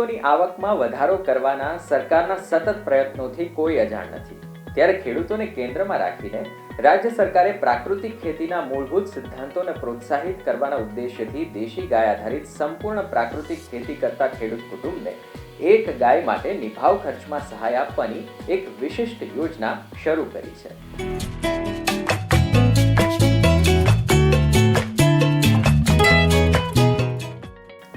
ખેડૂતોની આવકમાં વધારો કરવાના સરકારના સતત પ્રયત્નોથી કોઈ અજાણ નથી. ત્યારે ખેડૂતોને કેન્દ્રમાં રાખીને રાજ્ય સરકારે પ્રાકૃતિક ખેતીના મૂળભૂત સિદ્ધાંતોને પ્રોત્સાહિત કરવાના ઉદ્દેશ્યથી દેશી ગાય આધારિત સંપૂર્ણ પ્રાકૃતિક ખેતી કરતા ખેડૂત કુટુંબને એક ગાય માટે નિભાવ ખર્ચમાં સહાય આપવાની એક વિશિષ્ટ યોજના શરૂ કરી છે.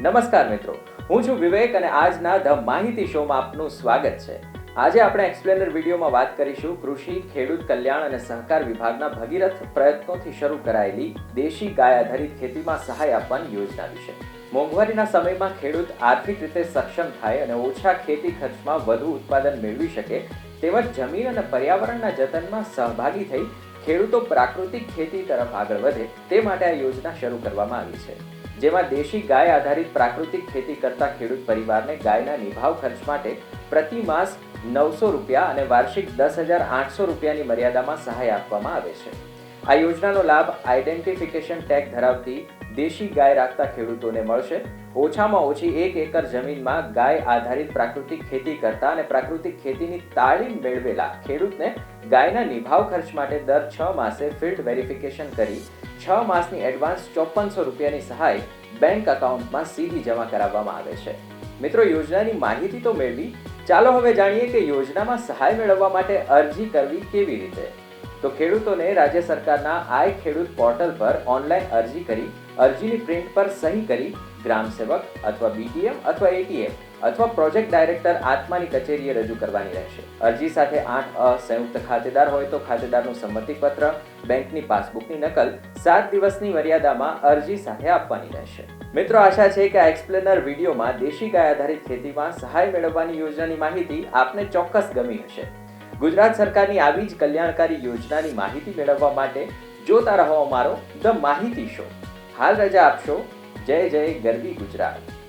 નમસ્કાર મિત્રો. હું છું વિવેક અને આજના ધ માહિતી શોમાં આપનું સ્વાગત છે. આજે આપણે એક્સપ્લેનર વિડીયોમાં વાત કરીશું કૃષિ, ખેડૂત કલ્યાણ અને સહકાર વિભાગના ભગીરથ પ્રયત્નોથી શરૂ કરાયેલી દેશી ગાય આધારિત ખેતીમાં સહાય આપવાની યોજના વિશે. મોંઘવારીના સમયમાં ખેડૂત આર્થિક રીતે સક્ષમ થાય અને ઓછા ખેતી ખર્ચમાં વધુ ઉત્પાદન મેળવી શકે તેમજ જમીન અને પર્યાવરણના જતનમાં સહભાગી થઈ ખેડૂતો પ્રાકૃતિક ખેતી તરફ આગળ વધે તે માટે આ યોજના શરૂ કરવામાં આવી છે. જેમાં દેશી ગાય આધારિત પ્રાકૃતિક ખેતી કરતા ખેડૂત પરિવારને ગાયના નિભાવ ખર્ચ માટે પ્રતિ માસ નવસો રૂપિયા અને વાર્ષિક દસ હજાર આઠસો રૂપિયાની મર્યાદામાં સહાય આપવામાં આવે છે. આ યોજનાનો લાભ આઈડેન્ટિફિકેશન ટેગ ધરાવતી દેશી ગાય રાખતા ખેડૂતોને મળશે. ઓછામાં ઓછી એક એકર જમીનમાં ગાય આધારિત પ્રાકૃતિક ખેતી કરતા અને પ્રાકૃતિક ખેતીની તાલીમ મેળવેલા ખેડૂતને ગાયના નિભાવ ખર્ચ માટે દર છ માસે ફિલ્ડ વેરિફિકેશન કરી છ માસની એડવાન્સ ચોપનસો રૂપિયાની સહાય બેંક એકાઉન્ટમાં સીધી જમા કરાવવામાં આવે છે. મિત્રો, યોજનાની માહિતી તો મેળવી. ચાલો હવે જાણીએ કે યોજનામાં સહાય મેળવવા માટે અરજી કરવી કેવી રીતે? તો ખેડૂતોને રાજ્ય સરકારના આઈ ખેડૂત પોર્ટલ પર ઓનલાઈન અરજી કરી, અરજીની પ્રિન્ટ પર સહી કરી ગ્રામ સેવક અથવા બીટીએમ અથવા એટીએમ અથવા પ્રોજેક્ટ ડાયરેક્ટર આત્માની કચેરીએ રજૂ કરવાની રહેશે. અરજી સાથે આઠ અ સંયુક્ત ખાતેદાર હોય તો ખાતેદારનું સંમતિપત્ર, બેંકની પાસબુકની નકલ, સાત દિવસની મર્યાદામાં અરજી સાથે આપવાની રહેશે. મિત્રો, આશા છે કે આ એક્સપ્લેનર વિડીયોમાં દેશી ગાય આધારિત ખેતીમાં સહાય મેળવવાની યોજનાની માહિતી આપને ચોક્કસ ગમી હશે. ગુજરાત સરકારની આવી જ કલ્યાણકારી યોજનાની માહિતી મેળવવા માટે જોતા રહો અમારો ધ માહિતી શો. હાલ રજા આપશો જય જય ગરવી ગુજરાત.